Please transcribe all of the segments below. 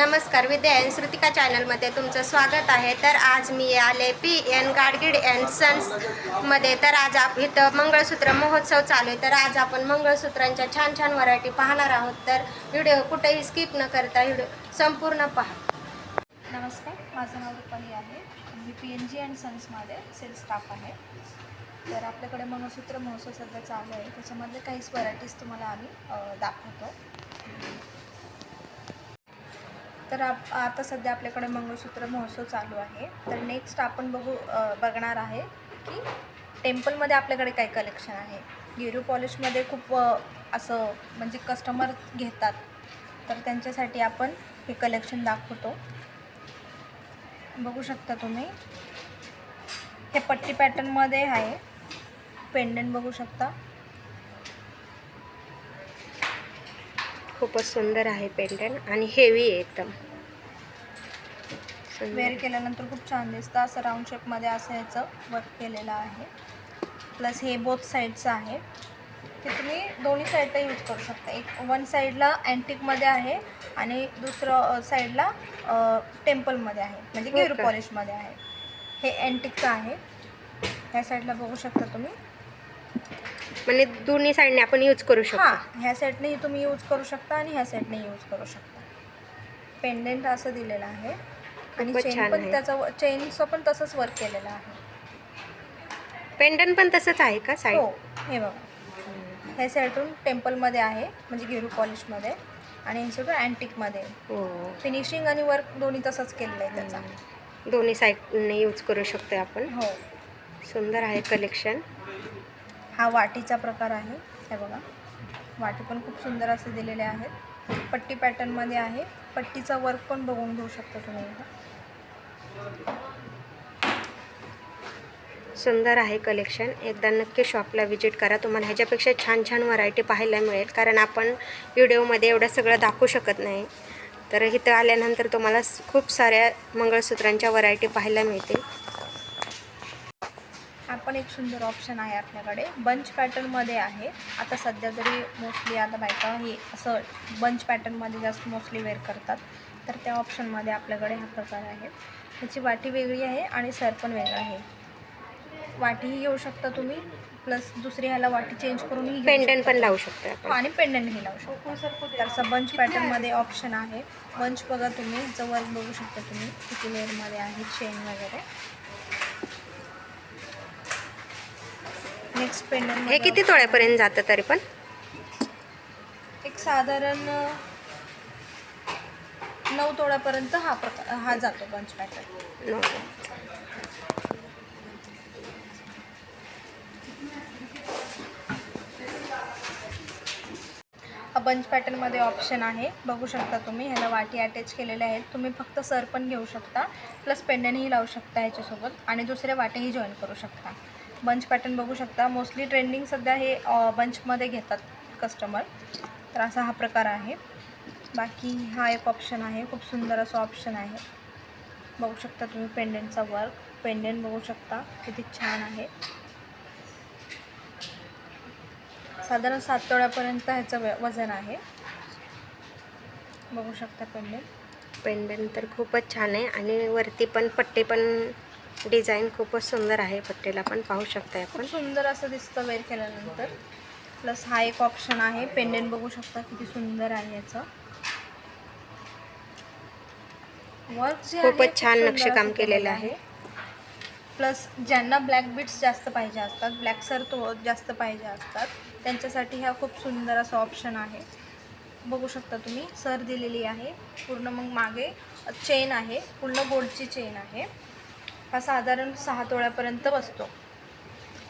नमस्कार विद्या एन श्रुतिका चॅनलमध्ये तुमचं स्वागत आहे. तर आज मी आले पी एन गाडगीड अँड सन्समध्ये तर आज आप इथं मंगळसूत्र महोत्सव चालू आहे. तर आज आपण मंगळसूत्रांच्या छान छान व्हरायटी पाहणार आहोत. तर व्हिडिओ कुठेही स्किप न करता व्हिडिओ संपूर्ण पहा. नमस्कार माझं नाव रुपाली आहे. मी पी एन जी अँड सन्समध्ये सेल्स स्टाफ आहे. तर आपल्याकडे मंगळसूत्र महोत्सव सध्या चालू आहे. त्याच्यामधले काहीच व्हरायटीज तुम्हाला आम्ही दाखवतो. तर आप आता सध्या आपल्याकडे मंगळसूत्र महोत्सव चालू आहे. तर नेक्स्ट आपण बघू बघणार आहे की टेम्पलमध्ये आपल्याकडे काय कलेक्शन आहे. गिरू पॉलिशमध्ये खूप असं म्हणजे कस्टमर घेतात. तर त्यांच्यासाठी आपण हे कलेक्शन दाखवतो. बघू शकता तुम्ही. हे पट्टी पॅटर्नमध्ये आहे. पेंडंट बघू शकता. खूपच सुंदर आहे पेंडन आणि हेवी आहे एकदम. वेअर केल्यानंतर खूप छान दिसतं. असं राऊंड शेपमध्ये असं याचं वर्क केलेलं आहे. प्लस हे बोथ साईडचं आहे. ते तुम्ही दोन्ही साईडला यूज करू शकता. एक वन साईडला अँटिकमध्ये आहे आणि दुसरं साईडला टेम्पलमध्ये आहे. म्हणजे हो गेरू का? पॉलिशमध्ये आहे. हे अँटिकचं आहे. ह्या साईडला बघू शकता तुम्ही. म्हणजे दोन्ही साईडने आपण यूज करू शकतो. हां ह्या सेटनेही तुम्ही यूज करू शकता आणि ह्या सेटने यूज करू शकता. पेंडेंट असं दिलेलं आहे. आणि खूपच चेन छान पण आहे. त्याचं चेनचं पण तसंच वर्क केलेलं आहे. पेंडन पण तसंच आहे का साईड हो हे बघा. हे सेटून टेम्पलमध्ये आहे म्हणजे गेरू पॉलिशमध्ये आणि हे सेटून अँटिकमध्ये हो. फिनिशिंग आणि वर्क दोन्ही तसंच केलेलं आहे त्याचा. दोन्ही साईडने यूज करू शकतो आपण. हो. सुंदर आहे कलेक्शन हा वाटीचा प्रकार आहे. हे बघा. वाटी पण खूप सुंदर असे दिलेले आहेत. पट्टी पॅटर्नमध्ये आहे. पट्टीचा वर्क पण बघून घेऊ शकता तुम्ही सुंदर आहे कलेक्शन एकदा नक्की शॉपला व्हिजिट करा. तुम्हाला ह्याच्यापेक्षा छान छान व्हरायटी पाहायला मिळेल. कारण आपण व्हिडिओमध्ये एवढं सगळं दाखवू शकत नाही. तर इथं आल्यानंतर तुम्हाला खूप साऱ्या मंगळसूत्रांच्या व्हरायटी पाहायला मिळतील. पण एक सुंदर ऑप्शन आहे आपल्याकडे. बंच पॅटर्नमध्ये आहे. आता सध्या तरी मोस्टली आता बायका हे असं बंच पॅटर्नमध्ये जास्त मोस्टली वेअर करतात तर त्या ऑप्शनमध्ये आपल्याकडे हा प्रकार आहे. त्याची वाटी वेगळी आहे आणि सर पण वेगळं आहे. वाटीही घेऊ शकता तुम्ही प्लस दुसरी ह्याला वाटी चेंज करूनही शकता. पण लावू शकतो आणि पेंडंटही लावू शकतो. तर असं बंच पॅटर्नमध्ये ऑप्शन आहे. बंच बघा तुम्ही जवळ बघू शकता तुम्ही किती लेअरमध्ये आहे चेन वगैरे. नेक्स्ट पेंडंट हे किती तोळ्यापर्यंत जातं तरी पण? एक साधारण नऊ तोड्यापर्यंत हा प्रकार हा जातो बंच पॅटर्न. हा बंच पॅटर्नमध्ये ऑप्शन आहे. बघू शकता तुम्ही ह्याला वाटी अटॅच केलेल्या आहेत. तुम्ही फक्त सर पण घेऊ शकता प्लस पेंडनही लावू शकता ह्याच्यासोबत. आणि दुसरे वाटेही जॉईन करू शकता. बंच पॅटर्न बघू शकता. मोस्टली ट्रेंडिंग सध्या हे बंचमध्ये घेतात कस्टमर तर असा हा प्रकार आहे. बाकी हा एक ऑप्शन आहे. खूप सुंदर असं ऑप्शन आहे. बघू शकता तुम्ही पेंडंटचा वर्क पेंडेंट बघू शकता. किती छान आहे. साधारण सात तोळ्यापर्यंत ह्याचं व- वजन आहे. बघू शकता पेंडंट पेंडन तर खूपच छान आहे. आणि वरती पण पट्टे पण डिझाईन खूपच सुंदर आहे पट्टीला पण पाहू शकता आपण. सुंदर असं दिसतं वेअर केल्यानंतर. प्लस हा एक ऑप्शन आहे पेंडंट बघू शकता किती सुंदर आहे याचं. वर्क जे खूपच खूप छान नक्षीकाम केलेलं आहे. प्लस ज्यांना ब्लॅक बीट्स जास्त पाहिजे असतात ब्लॅक सर तो जास्त पाहिजे असतात त्यांच्यासाठी हा खूप सुंदर असा ऑप्शन आहे. बघू शकता तुम्ही सर दिलेली आहे. पूर्ण मग मागे चेन आहे पूर्ण गोल्डची चेन आहे. हा साधारण सहा तोळ्यापर्यंत बसतो.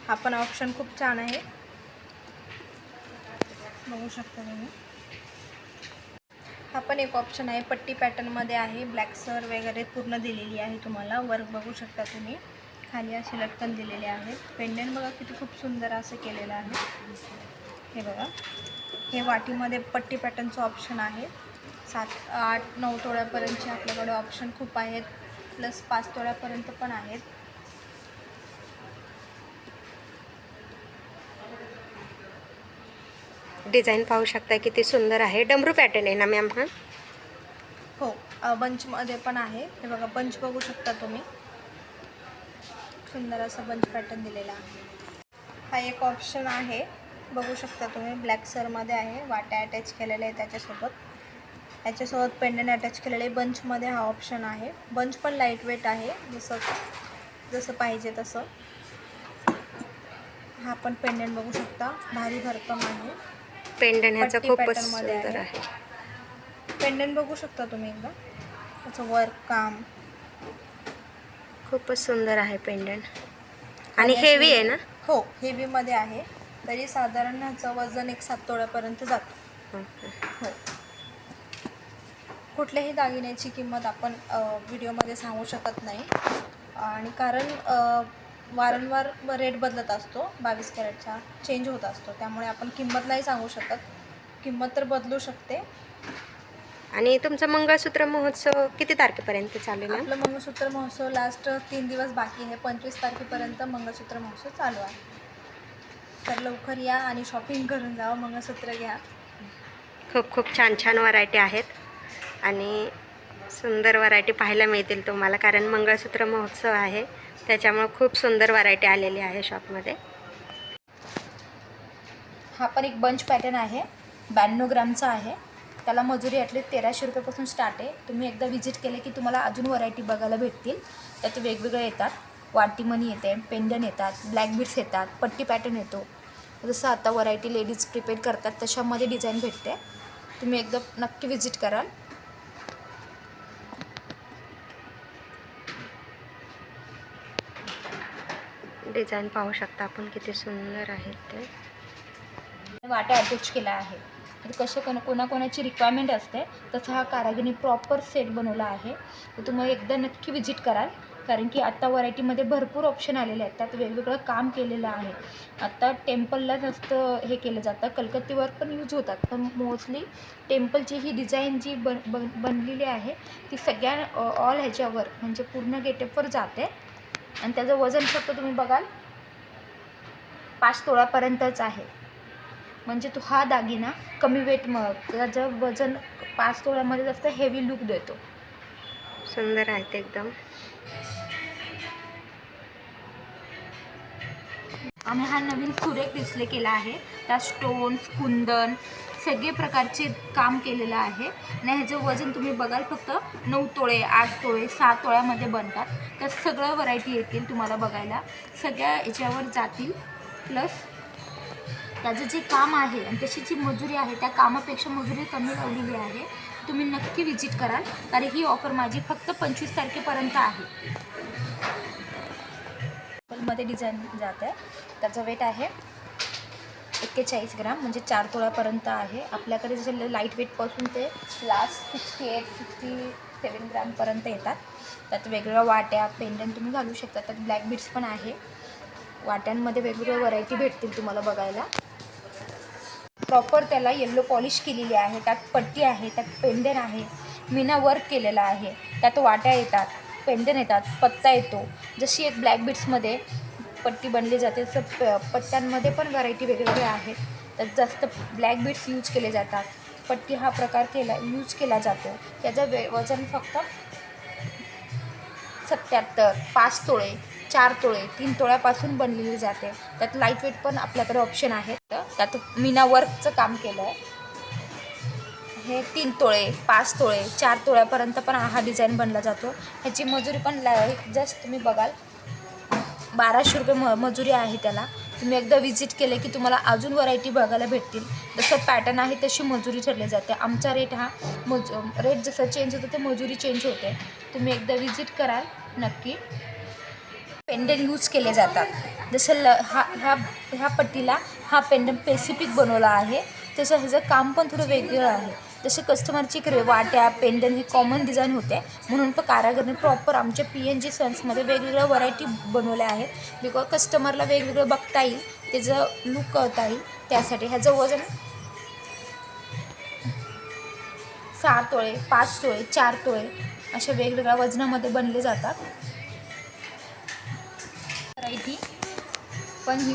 हा पण ऑप्शन खूप छान आहे. बघू शकता तुम्ही. हा पण एक ऑप्शन आहे. पट्टी पॅटर्नमध्ये आहे. ब्लॅक सर वगैरे पूर्ण दिलेली आहे तुम्हाला. वर्क बघू शकता तुम्ही. खाली असे लटकन दिलेले आहेत. पेंडंट बघा किती खूप सुंदर असं केलेलं आहे. हे बघा. हे वाटीमध्ये पट्टी पॅटर्नचं ऑप्शन आहे. सात आठ नऊ तोळ्यापर्यंतचे आपल्याकडे ऑप्शन खूप आहेत. प्लस पाच तोळ्यापर्यंत पण आहेत. डिझाईन पाहू शकता किती सुंदर आहे. डमरू पॅटर्न आहे ना मॅम हा? हो बंचमध्ये पण आहे. हे बघा बंच बघू शकता तुम्ही. सुंदर असं बंच पॅटर्न दिलेला आहे. हा एक ऑप्शन आहे. बघू शकता तुम्ही ब्लॅक सरमध्ये आहे. वाट्या अटॅच केलेल्या आहे त्याच्यासोबत. त्याच्यासोबत पेंडंट अटॅच केलेले बंचमध्ये हा ऑप्शन आहे. बंच पण लाइट वेट आहे जसं जसं पाहिजे तसं. हा पण पेंडंट बघू शकता. भारी भरकम आहे. पेंडन ह्याचं खूपच सुंदर आहे. पेंडंट बघू शकता तुम्ही एकदा. त्याचं वर्क काम. खूपच सुंदर आहे पेंडन. आणि हेवी आहे ना? हो हेवीमध्ये आहे. तरी साधारण ह्याचं वजन एक सात तोळ्यापर्यंत जातं. हो. कुठल्याही दागिन्याची किंमत आपण व्हिडिओमध्ये सांगू शकत नाही. आणि कारण वारंवार रेट बदलत असतो बावीस कॅरेटचा चेंज होत असतो. त्यामुळे आपण किंमत नाही सांगू शकत. किंमत तर बदलू शकते. आणि तुमचा मंगळसूत्र महोत्सव किती तारखेपर्यंत चालू आहे आपलं मंगळसूत्र महोत्सव लास्ट तीन दिवस बाकी आहे. पंचवीस तारखेपर्यंत मंगळसूत्र महोत्सव चालू आहे. तर लवकर या आणि शॉपिंग करून जावं. मंगळसूत्र घ्या. खूप खूप छान छान व्हरायटी आहेत. आणि सुंदर व्हरायटी पाहायला मिळतील तुम्हाला कारण मंगळसूत्र महोत्सव आहे. त्याच्यामुळं खूप सुंदर व्हरायटी आलेली आहे शॉपमध्ये हा पण एक बंच पॅटर्न आहे. ब्याण्णव ग्रामचा आहे. त्याला मजुरी ॲटली तेराशे रुपयापासून स्टार्ट आहे. तुम्ही एकदा व्हिजिट केले की तुम्हाला अजून व्हरायटी बघायला भेटतील. त्यात वेगवेगळे येतात. वाटीमणी येते पेंडन येतात ब्लॅक बीड्स येतात पट्टी पॅटर्न येतो. जसं आता व्हरायटी लेडीज प्रिपेअर करतात तशामध्ये डिझाईन भेटते. तुम्ही एकदा नक्की व्हिजिट कराल. डिझाईन पाहू शकता आपण किती सुंदर आहेत ते. वाट्या अटॅच केला आहे. तर कोणा कोणाकोणाची रिक्वायरमेंट असते तसा हा कारागिरी प्रॉपर सेट बनवला आहे. तर तुम्ही एकदा नक्की विजिट कराल कारण की आत्ता व्हरायटीमध्ये भरपूर ऑप्शन आलेले आहेत. त्यात वेगवेगळं काम केलेलं आहे. आत्ता टेम्पलला जास्त हे केलं जातं. कलकत्तीवर पण यूज होतात. पण मोस्टली टेम्पलची ही डिझाईन जी बन बन बनलेली आहे ती सगळ्या ऑल ह्याच्यावर म्हणजे पूर्ण गेटअपवर जाते. आणि त्याचं वजन फक्त तुम्ही बघाल पाच तोळापर्यंतच आहे. म्हणजे तो हा दागिना कमी वेट मग त्याचं वजन पाच तोळ्यामध्ये जास्त हेवी लुक देतो. सुंदर आहेत एकदम. आम्ही हा नवीन सुरेख डिस्प्ले केला आहे. त्यात स्टोन्स कुंदन सगळे प्रकारचे काम केलेलं आहे. आणि ह्याचं वजन तुम्ही बघाल फक्त नऊ तोळे आठ तोळे सात तोळ्यामध्ये बनतात. तर सगळं व्हरायटी येतील तुम्हाला बघायला. सगळ्या याच्यावर जातील. प्लस त्याचं जे काम आहे आणि त्याची जी मजुरी आहे त्या कामापेक्षा मजुरी कमी लावलेली आहे. तुम्ही नक्की विजिट कराल. कारण ही ऑफर माझी फक्त पंचवीस तारखेपर्यंत आहे. मध्ये डिझाईन जात आहे. त्याचं वेट आहे एक्केचाळीस ग्राम म्हणजे चार तोळ्यापर्यंत आहे. आपल्याकडे जसे लाइट वेटपासून ते last sixty eight sixty seven ग्रामपर्यंत येतात. त्यात वेगवेगळ्या वाट्या पेंडंट तुम्ही घालू शकता. त्यात ब्लॅक बीड्स पण आहे. वाट्यांमध्ये वेगवेगळ्या व्हरायटी भेटतील तुम्हाला बघायला. प्रॉपर त्याला येल्लो पॉलिश केलेली आहे. त्यात पट्टी आहे त्यात पेंडन आहे. मीना वर्क केलेला आहे. त्यात वाट्या येतात पेंडन येतात पत्ता येतो. जशी एक ब्लॅक बीड्समध्ये पट्टी बनली जाते. तसं प पट्ट्यांमध्ये पण व्हरायटी वेगवेगळ्या आहेत. तर जास्त ब्लॅक बीट्स यूज केले जातात. पट्टी हा प्रकार केला यूज केला जातो. त्याचं वे वजन फक्त सत्याहत्तर पाच तोळे चार तोळे तीन तोळ्यापासून बनलेली जाते. त्यात लाइट वेट पण आपल्याकडे ऑप्शन आहेत त्यात मीना वर्कचं काम केलं आहे. हे तीन तोळे पाच तोळे चार तोळ्यापर्यंत पण हा डिझाईन बनला जातो. ह्याची मजुरी पण लाइट जस्ट तुम्ही बघाल. बाराशे रुपये म मजुरी आहे त्याला. तुम्ही एकदा विजिट केले की तुम्हाला अजून व्हरायटी बघायला भेटतील. जसं पॅटर्न आहे तशी मजुरी ठरली जाते. आमचा रेट हा मज रेट जसं चेंज होतं ते मजुरी चेंज होते. तुम्ही एकदा विजिट कराल नक्की. पेंडल यूज केले जातात. जसं ल हा ह्या ह्या पट्टीला हा पेंडल स्पेसिफिक बनवला आहे. तसं ह्याचं काम पण थोडं वेगळं आहे. जसे कस्टमरची इकडे वाट्या पेंडन हे कॉमन डिझाईन होते. म्हणून पण कारागरने प्रॉपर आमच्या पी एन जी सन्समध्ये वेगवेगळ्या व्हरायटी बनवल्या आहेत. बिकॉज कस्टमरला वेगवेगळं बघता येईल त्याचं लुक कळता येईल. त्यासाठी ह्याचं वजन सहा तोळे पाच तोळे चार तोळे अशा वेगवेगळ्या वजनामध्ये बनले जातात. व्हरायटी पण ही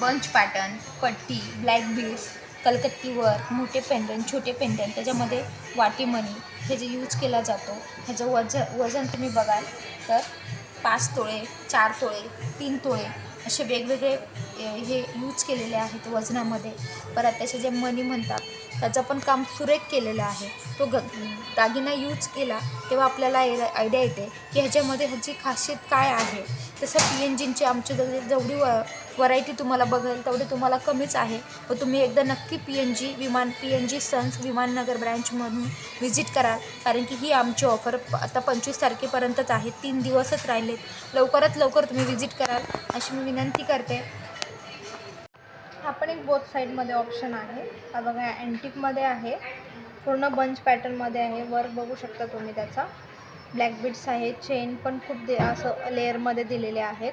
बंच पॅटर्न पट्टी ब्लॅक बीड्स कलकत्तीवर मोठे पेंडंट छोटे पेंडंट त्याच्यामध्ये वाटीमणी हे जे यूज केला जातो ह्याचं वजन वजन तुम्ही बघाल तर पाच तोळे चार तोळे तीन तोळे असे वेगवेगळे हे यूज केलेले आहेत वजनामध्ये. परत त्याचे जे मनी म्हणतात त्याचं पण काम सुरेख केलेलं आहे. तो ग दागिना यूज केला तेव्हा आपल्याला आयडिया येते की ह्याच्यामध्ये ह्याची खासियत काय आहे. तसं पी एन जींची आमची जेवढी जेवढी व व्हरायटी तुम्हाला बघेल तेवढी तुम्हाला कमीच आहे. व तुम्ही एकदा नक्की P N G Viman P N G sons Viman Nagar ब्रँचमधून visit करा. कारण की ही आमची ऑफर आता पंचवीस तारखेपर्यंतच आहे. तीन दिवसच राहिलेत. लवकरात लवकर तुम्ही व्हिजिट कराल. अशी मी विनंती करते. हा पण एक बोथ साईडमध्ये ऑप्शन आहे. हा बघा अँटिकमध्ये आहे. पूर्ण बंच पॅटर्नमध्ये आहे. वर्क बघू शकता तुम्ही त्याचा. ब्लॅक बीट्स आहे चेन पण खूप दे असं लेअरमध्ये दिलेले आहेत.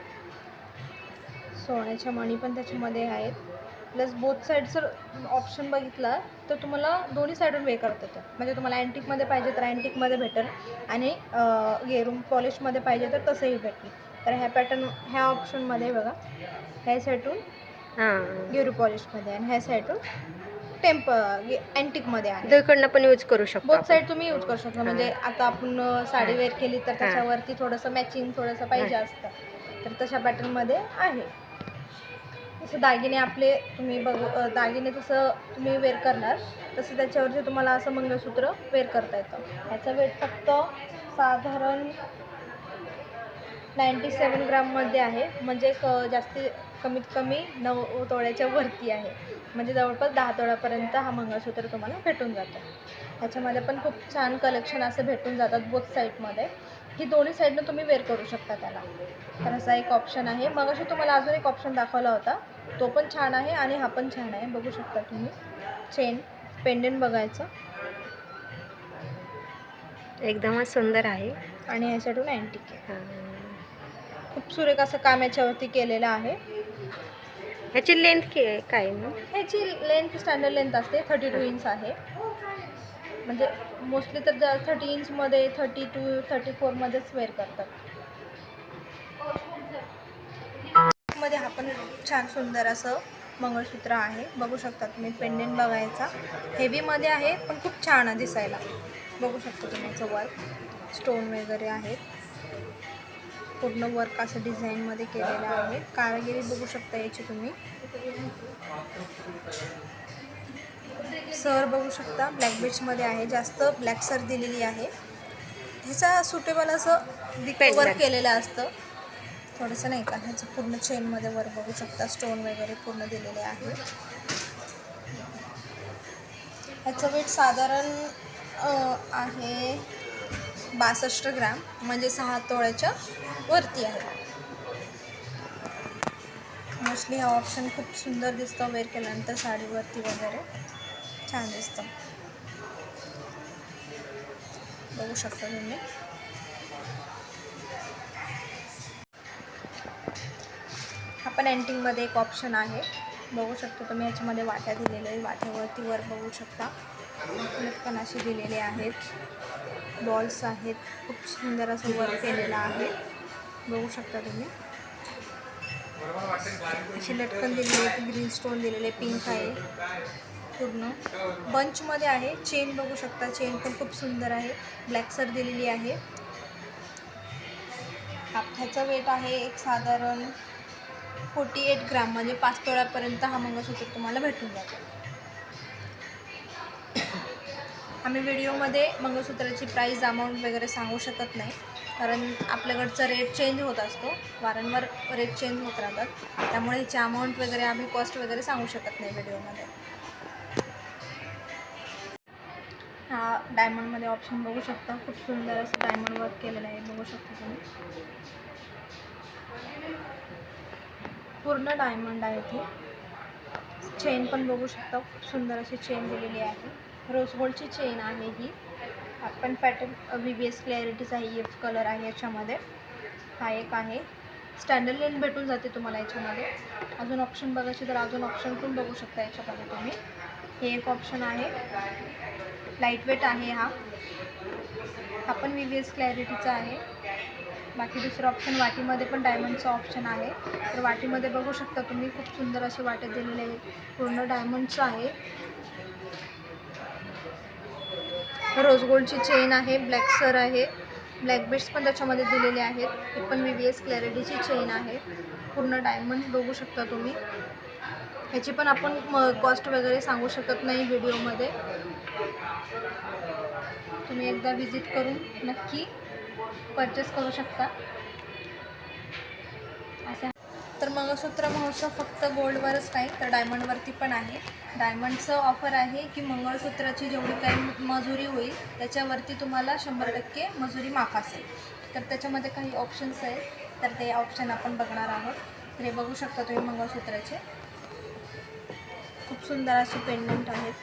सोन्याच्या मणी पण त्याच्यामध्ये आहेत. प्लस बोथ साईडचं ऑप्शन बघितला तर तुम्हाला दोन्ही साईडून वे करता येतं. म्हणजे तुम्हाला अँटिकमध्ये पाहिजे तर अँटिकमध्ये भेटेल आणि गेरून पॉलिशमध्ये पाहिजे तर तसंही भेटेल. तर ह्या पॅटर्न ह्या ऑप्शनमध्ये बघा. ह्या साईडून हां. गेरू पॉलिशमध्ये आणि ह्या साईडून टेम्प अँटिकमध्ये आहे. दोघीकडनं पण यूज करू शकतो बोथ. साईड तुम्ही यूज करू शकता. म्हणजे आता आपण साडी वेअर केली तर त्याच्यावरती थोडंसं मॅचिंग थोडंसं पाहिजे असतं. तर तशा पॅटर्नमध्ये आहे. जसं दागिने आपले तुम्ही बघू दागिने जसं तुम्ही वेअर करणार तसं त्याच्यावरती तुम्हाला असं मंगळसूत्र वेअर करता येतं. ह्याचा वेट फक्त साधारण नाईंटी सेवन ग्राममध्ये आहे. म्हणजे क जास्ती कमीत कमी नऊ तोळ्याच्या वरती आहे. म्हणजे जवळपास दहा तोळ्यापर्यंत हा मंगळसूत्र तुम्हाला भेटून जातं. ह्याच्यामध्ये पण खूप छान कलेक्शन असं भेटून जातात बोथ साईडमध्ये की दोन्ही साईडनं तुम्ही वेअर करू शकता त्याला. तर असा एक ऑप्शन आहे. मग अशी तुम्हाला अजून एक ऑप्शन दाखवला होता. तो पण छान आहे आणि हा पण छान आहे. बघू शकता तुम्ही. चेन पेंडेंट बघायचं. एकदमच सुंदर आहे. आणि ह्याच्यातून अँटिक आहे. हां. खूप सुरेख असं काम याच्यावरती केलेलं आहे. ह्याची लेंथ काय आहे मग? ह्याची लेंथ स्टँडर्ड लेंथ असते. थर्टी टू इंच आहे. म्हणजे मोस्टली तर थर्टी इंचमध्ये थर्टी टू थर्टी फोरमध्येच वेअर करतात. मध्ये हा पण छान सुंदर असं मंगळसूत्र आहे. बघू शकता तुम्ही पेंडेंट बघायचा. हेवीमध्ये आहे पण खूप छान आहे दिसायला. बघू शकता तुम्ही याचं वर्क स्टोन वगैरे आहेत. पूर्ण वर्क असं डिझाईनमध्ये केलेलं आहे. कारागिरी बघू शकता याची तुम्ही. सर बघू शकता ब्लॅक बीचमध्ये आहे जास्त ब्लॅक सर दिलेली आहे. ह्याचा सुटेबल असं वर्क. केलेलं असतं. थोडंसं नाही का ह्याचं पूर्ण चेनमध्ये वर बघू शकता स्टोन वगैरे पूर्ण दिलेले आहे. ह्याचं वेट साधारण आहे बासष्ट ग्रॅम म्हणजे सहा तोळ्याच्या वरती आहे. मोस्टली हा ऑप्शन खूप सुंदर दिसतो वेअर केल्यानंतर साडीवरती वगैरे. छान दिसतं. बघू शकता तुम्ही. हा पण एंटिंगमध्ये एक ऑप्शन आहे. बघू शकता तुम्ही याच्यामध्ये वाट्या दिलेल्या आहेत. वाट्यावरती वर बघू शकता. लटकन अशी दिलेले आहेत. बॉल्स आहेत. खूप सुंदर असं वर्क केलेलं आहे. बघू शकता तुम्ही. अशी लटकन दिलेली आहे ग्रीन स्टोन दिलेले पिंक आहे. पूर्ण. बंचमध्ये आहे. चेन बघू शकता. चेन पण खूप सुंदर आहे. ब्लॅक सर दिलेली आहे. ह्याचा वेट आहे एक साधारण फोर्टी एट ग्राम म्हणजे पाच तोळ्यापर्यंत हा मंगळसूत्र तुम्हाला भेटून जातो. आम्ही व्हिडिओमध्ये मंगळसूत्राची प्राईस अमाऊंट वगैरे सांगू शकत नाही. कारण आपल्याकडचा रेट चेंज होत असतो. वारंवार रेट चेंज होत राहतात. त्यामुळे ह्याची अमाऊंट वगैरे आम्ही कॉस्ट वगैरे सांगू शकत नाही व्हिडिओमध्ये. हा डायमंडमध्ये ऑप्शन बघू शकता. खूप सुंदर असं डायमंड वर्क केलेलं आहे. बघू शकता तुम्ही. पूर्ण डायमंड आहे ते. चेन पण बघू शकता. खूप सुंदर अशी चेन दिलेली आहे. रोज गोल्डची चेन आहे ही. आपण पॅटर्न व्ही बी एस क्लॅरिटीचा आहे एफ कलर आहे याच्यामध्ये. हा एक आहे. स्टँडर्ड लेन भेटून जाते तुम्हाला याच्यामध्ये. अजून ऑप्शन बघायचे तर अजून ऑप्शन पण बघू शकता याच्यामध्ये तुम्ही. हे एक ऑप्शन आहे. लाइट वेट आहे हा. हा पण वी एस क्लॅरिटीचा आहे. बाकी दुसरं ऑप्शन वाटीमध्ये पण डायमंडचं ऑप्शन आहे. तर वाटीमध्ये बघू शकता तुम्ही खूप सुंदर असे वाटे दिलेले आहे. पूर्ण डायमंडचं आहे. रोज गोल्डची चेन आहे ब्लॅक सर आहे. ब्लॅक बीड्स पण त्याच्यामध्ये दिलेले आहेत. ही पण वी एस क्लॅरिटीची चेन आहे. पूर्ण डायमंड बघू शकता तुम्ही. ह्याची पण आपण कॉस्ट वगैरे सांगू शकत नाही व्हिडिओमध्ये तुम्ही एकदा विजिट करून नक्की परचेस करू शकता. असे तर मंगळसूत्र महोत्सव फक्त गोल्डवरच नाही तर डायमंडवरती पण आहे. डायमंडचं ऑफर आहे की मंगळसूत्राची जेवढी काही मजुरी होईल त्याच्यावरती तुम्हाला शंभर टक्के मजुरी माफ असेल. तर त्याच्यामध्ये काही ऑप्शन्स आहेत तर ते ऑप्शन आपण बघणार आहोत. तर हे बघू शकता तुम्ही मंगळसूत्राचे. खूप सुंदर असे पेंडंट आहेत.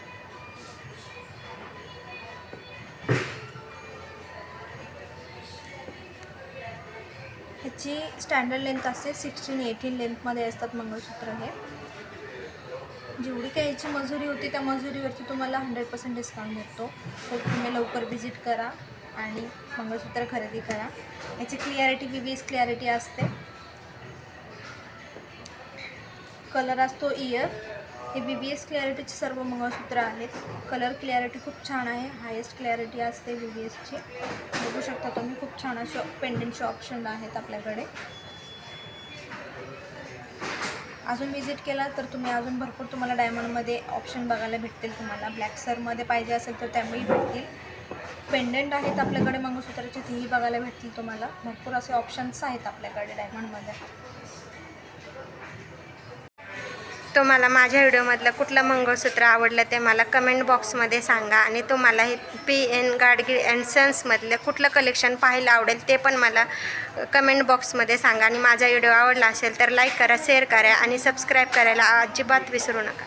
जी स्टँडर्ड लेंथ असते सिक्स्टीन एटीन लेंथमध्ये असतात मंगळसूत्र हे. जेवढी काही याची मजुरी होती त्या मजुरीवरती तुम्हाला हंड्रेड पर्सेंट डिस्काउंट भेटतो. सो तुम्ही लवकर व्हिजिट करा आणि मंगळसूत्र खरेदी करा. याची क्लिअरिटी बी बी क्लिअरिटी असते. कलर असतो इयर हे बी बी एस क्लॅरिटीचे सर्व मंगळसूत्र आहेत. कलर क्लॅरिटी खूप छान आहे. हायेस्ट क्लॅरिटी असते बी बी एसची बघू शकता तुम्ही खूप छान असे पेंडेंटचे ऑप्शन आहेत आपल्याकडे. अजून विजिट केला तर तुम्ही अजून भरपूर तुम्हाला डायमंडमध्ये ऑप्शन बघायला भेटतील तुम्हाला. ब्लॅक सरमध्ये पाहिजे असेल तर त्यामुळे भेटतील. पेंडंट आहेत आपल्याकडे मंगळसूत्राचे तेही बघायला भेटतील तुम्हाला. भरपूर असे ऑप्शन्स आहेत आपल्याकडे डायमंडमध्ये तुम्हाला माझ्या व्हिडिओमधलं कुठलं मंगळसूत्र आवडलं ते मला कमेंट बॉक्समध्ये सांगा आणि तुम्हाला हे पी एन गाडगीळ अँड सन्समधलं कुठलं कलेक्शन पाहायला आवडेल ते पण मला कमेंट बॉक्समध्ये सांगा. आणि माझा व्हिडिओ आवडला असेल तर लाईक करा शेअर करा आणि सबस्क्राईब करायला अजिबात विसरू नका.